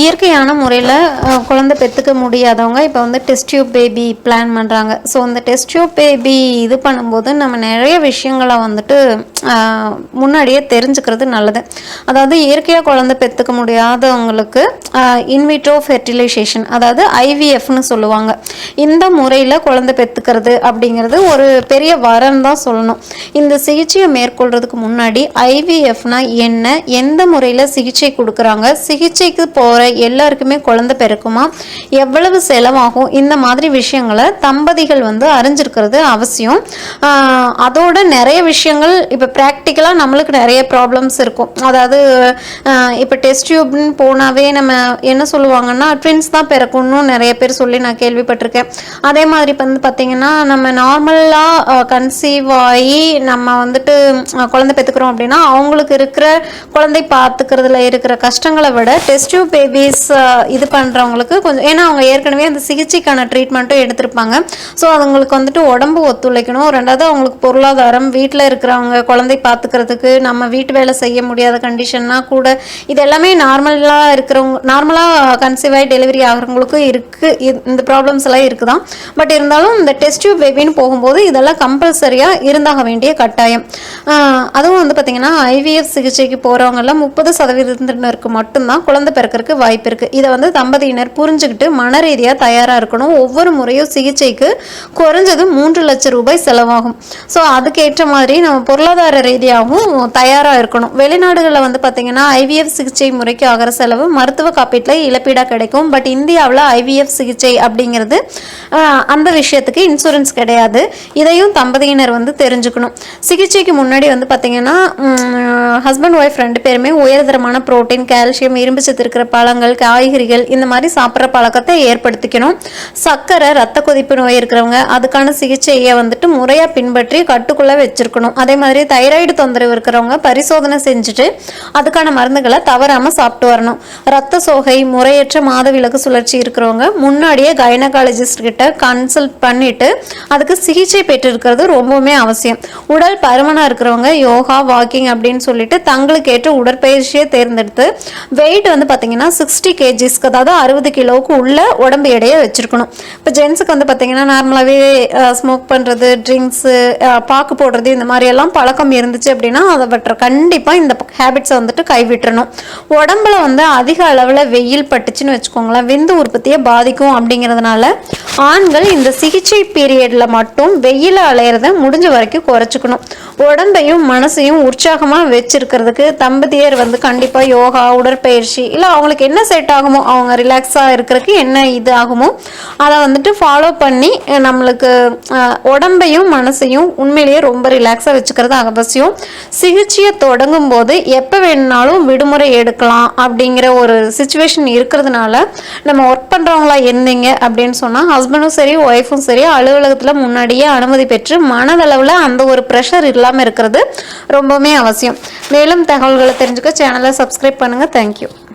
இயற்கையான முறையில் குழந்தை பெற்றுக்க முடியாதவங்க இப்போ வந்து டெஸ்ட் டியூப் பேபி பிளான் பண்ணுறாங்க ஸோ இந்த டெஸ்ட் டியூப் பேபி இது பண்ணும்போது நம்ம நிறைய விஷயங்களை வந்துட்டு முன்னாடியே தெரிஞ்சுக்கிறது நல்லது. அதாவது இயற்கையாக குழந்தை பெற்றுக்க முடியாதவங்களுக்கு இன்விட்ரோ ஃபெர்டிலைசேஷன் அதாவது ஐவிஎஃப்னு சொல்லுவாங்க. இந்த முறையில் குழந்தை பெற்றுக்கிறது அப்படிங்கிறது ஒரு பெரிய வரம் தான் சொல்லணும். இந்த சிகிச்சையை மேற்கொள்றதுக்கு முன்னாடி ஐவிஎஃப்னா என்ன எந்த முறையில் சிகிச்சை கொடுக்குறாங்க சிகிச்சைக்கு போகிற எல்லாருக்குமே குழந்தை பிறக்குமா? எவ்வளவு செலவாகும்? இந்த மாதிரி விஷயங்களை தம்பதிகள் வந்து அறிஞ்சிருக்கிறது அவசியம். அதோட நிறைய விஷயங்கள் இப்போ ப்ராக்டிக்கலாக நம்மளுக்கு நிறைய ப்ராப்ளம்ஸ் இருக்கும். அதாவது இப்போ டெஸ்ட் டியூப்னு போனாவே நம்ம என்ன சொல்லுவாங்கன்னா ட்வின்ஸ் தான் பிறக்கணும்னு நிறைய பேர் சொல்லி நான் கேள்விப்பட்டிருக்கேன். அதே மாதிரி இப்போ வந்து பார்த்தீங்கன்னா நம்ம நார்மலாக கன்சீவ் ஆகி நம்ம வந்துட்டு குழந்தை பெற்றுக்கிறோம் அப்படின்னா அவங்களுக்கு இருக்கிற குழந்தை பார்த்துக்கிறதுல இருக்கிற கஷ்டங்களை விட டெஸ்ட் டியூப் பேபிஸ் இது பண்ணுறவங்களுக்கு கொஞ்சம் ஏன்னா அவங்க ஏற்கனவே அந்த சிகிச்சைக்கான ட்ரீட்மெண்ட்டும் எடுத்திருப்பாங்க. ஸோ அவங்களுக்கு வந்துட்டு உடம்பு ஒத்துழைக்கணும். ரெண்டாவது அவங்களுக்கு பொருளாதாரம் வீட்டில் இருக்கிறவங்க குழந்தை பார்த்துக்கிறதுக்கு நம்ம வீட்டு வேலை செய்ய முடியாத கண்டிஷன்னா கூட இது எல்லாமே நார்மலாக இருக்கிறவங்க நார்மலாக கன்சீவ் ஆகி டெலிவரி ஆகிறவங்களுக்கும் இருக்குது இந்த ப்ராப்ளம்ஸ் எல்லாம் இருக்குதான். பட் இருந்தாலும் இந்த டெஸ்ட் டியூப் பேபின்னு போகும்போது இதெல்லாம் கம்பல்சரியாக இருந்தாக வேண்டிய கட்டாயம். அதுவும் வந்து பார்த்திங்கன்னா ஐவிஎஃப் சிகிச்சைக்கு போகிறவங்கெல்லாம் முப்பது சதவீதத்தினருக்கு மட்டும்தான் குழந்தை பிறக்கறதுக்கு வாய்ப்பு இருக்குது இதை வந்து தம்பதியினர் புரிஞ்சுக்கிட்டு மன ரீதியாக தயாராக இருக்கணும். ஒவ்வொரு முறையும் சிகிச்சைக்கு குறைஞ்சது மூன்று லட்சம் ரூபாய் செலவாகும். ஸோ அதுக்கேற்ற மாதிரி நம்ம பொருளாதார ரீதியாகவும் தயாராக இருக்கணும். வெளிநாடுகளில் வந்து பார்த்திங்கன்னா ஐவிஎஃப் சிகிச்சை முறைக்கு ஆகிற செலவு மருத்துவ காப்பீட்டில் இழப்பீடாக கிடைக்கும். பட் இந்தியாவில் ஐவிஎஃப் சிகிச்சை அப்படிங்கிறது அந்த விஷயத்துக்கு இன்சூரன்ஸ் கிடையாது. இதையும் தம்பதியினர் வந்து தெரிஞ்சுக்கணும். சிகிச்சைக்கு முன்னாடி வந்து பார்த்திங்கன்னா ஹஸ்பண்ட் ஒய்ஃப் ரெண்டு பேருமே உயர்தரமான புரோட்டீன் கால்சியம் இரும்பு சத்து இருக்கிற பல பழங்கள் காய்கறிகள் இந்த மாதிரி சாப்பிட்ற பழக்கத்தை ஏற்படுத்திக்கணும். சர்க்கரை ரத்த கொதிப்பு நோய் இருக்கிறவங்க அதுக்கான சிகிச்சையை வந்துட்டு முறையாக பின்பற்றி கட்டுக்குள்ளே வச்சிருக்கணும். அதே மாதிரி தைராய்டு தொந்தரவு இருக்கிறவங்க பரிசோதனை செஞ்சுட்டு அதுக்கான மருந்துகளை தவறாமல் சாப்பிட்டு வரணும். ரத்த சோகை முறையற்ற மாதவிலக்கு சுழற்சி இருக்கிறவங்க முன்னாடியே கைனகாலஜிஸ்ட் கிட்ட கன்சல்ட் பண்ணிட்டு அதுக்கு சிகிச்சை பெற்றிருக்கிறது ரொம்பவுமே அவசியம். உடல் பருமனாக இருக்கிறவங்க யோகா வாக்கிங் அப்படின்னு சொல்லிட்டு தங்களுக்கு ஏற்ற உடற்பயிற்சியை தேர்ந்தெடுத்து வெயிட் வந்து பார்த்தீங்கன்னா சிக்ஸ்டி கேஜிஸ்க்கு அதாவது அறுபது கிலோவுக்கு உள்ள உடம்பு எடையை வச்சுருக்கணும். இப்போ ஜென்ஸுக்கு வந்து பார்த்தீங்கன்னா நார்மலாகவே ஸ்மோக் பண்ணுறது ட்ரிங்க்ஸு பாக்கு போடுறது இந்த மாதிரி எல்லாம் பழக்கம் இருந்துச்சு அப்படின்னா அதை பற்ற கண்டிப்பாக இந்த ஹேபிட்ஸை வந்துட்டு கைவிட்டுறணும். உடம்புல வந்து அதிக அளவில் வெயில் பட்டுச்சுன்னு வச்சுக்கோங்களேன் விந்து உற்பத்தியை பாதிக்கும் அப்படிங்கிறதுனால ஆண்கள் இந்த சிகிச்சை பீரியடில் மட்டும் வெயில் அலையிறத முடிஞ்ச வரைக்கும் குறைச்சிக்கணும். உடம்பையும் மனசையும் உற்சாகமாக வச்சிருக்கிறதுக்கு தம்பதியர் வந்து கண்டிப்பாக யோகா உடற்பயிற்சி இல்லை அவங்களுக்கு என்ன செட் ஆகுமோ அவங்க ரிலாக்ஸாக இருக்கிறதுக்கு என்ன இது ஆகுமோ அதை வந்துட்டு ஃபாலோ பண்ணி நம்மளுக்கு உடம்பையும் மனசையும் உண்மையிலேயே ரொம்ப ரிலாக்ஸாக வச்சுக்கிறது அவசியம். சிகிச்சையை தொடங்கும் போது எப்போ வேணுனாலும் விடுமுறை எடுக்கலாம் அப்படிங்கிற ஒரு சுச்சுவேஷன் இருக்கிறதுனால நம்ம ஒர்க் பண்ணுறவங்களா இருந்தீங்க அப்படின்னு சொன்னால் ஹஸ்பண்டும் சரி ஒய்ஃபும் சரி அலுவலகத்தில் முன்னாடியே அனுமதி பெற்று மனதளவில் அந்த ஒரு ப்ரெஷர் இல்லாமல் இருக்கிறது ரொம்பவுமே அவசியம். மேலும் தகவல்களை தெரிஞ்சுக்க சேனலை சப்ஸ்கிரைப் பண்ணுங்கள் தேங்க்யூ